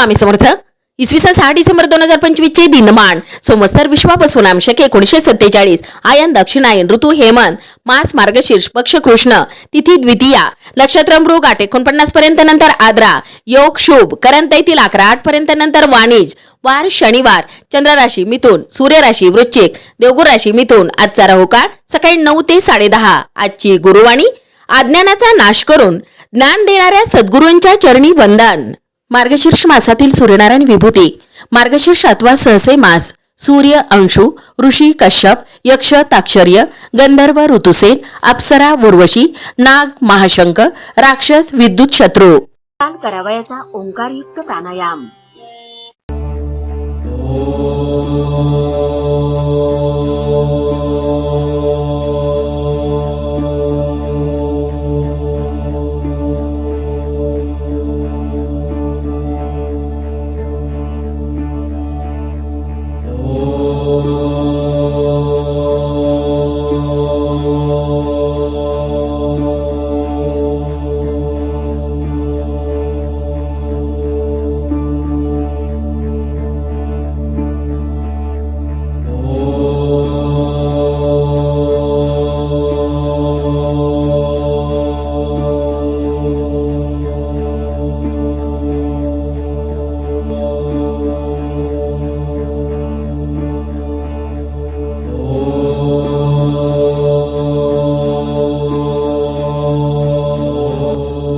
स्वामी समर्थ. इसवी सन सहा डिसेंबर दोन हजार पंचवीसचे दिनमान. सोमस्तर विश्वापासून आमशक एकोणीशे सत्तेचाळीस. आयन दक्षिणायन ऋतू हेमंत मास मार्गशीर्ष पक्ष कृष्ण तिथी द्वितीया नक्षत्र मृग आठ एकोणपन्नास पर्यंत नंतर आद्रा योग शुभ करंत येथील अकरा आठ पर्यंत नंतर वाणिज वार शनिवार चंद्र राशी मिथून सूर्य राशी वृश्चिक देवगुर राशी मिथून आजचा राहुकाळ सकाळी नऊ ते साडेदहा आजची गुरुवाणी अज्ञानाचा नाश करून ज्ञान देणाऱ्या सद्गुरूंच्या चरणी वंदन. मार्गशीर्ष मासातील सूर्यनारायण विभूती. मार्गशीर्ष अथवा सहसे मास सूर्य अंशु ऋषी कश्यप यक्ष ताक्षर्य गंधर्व ऋतुसेन अप्सरा उर्वशी नाग महाशंक राक्षस विद्युत शत्रू. करावयाचा ओंकारयुक्त प्राणायाम.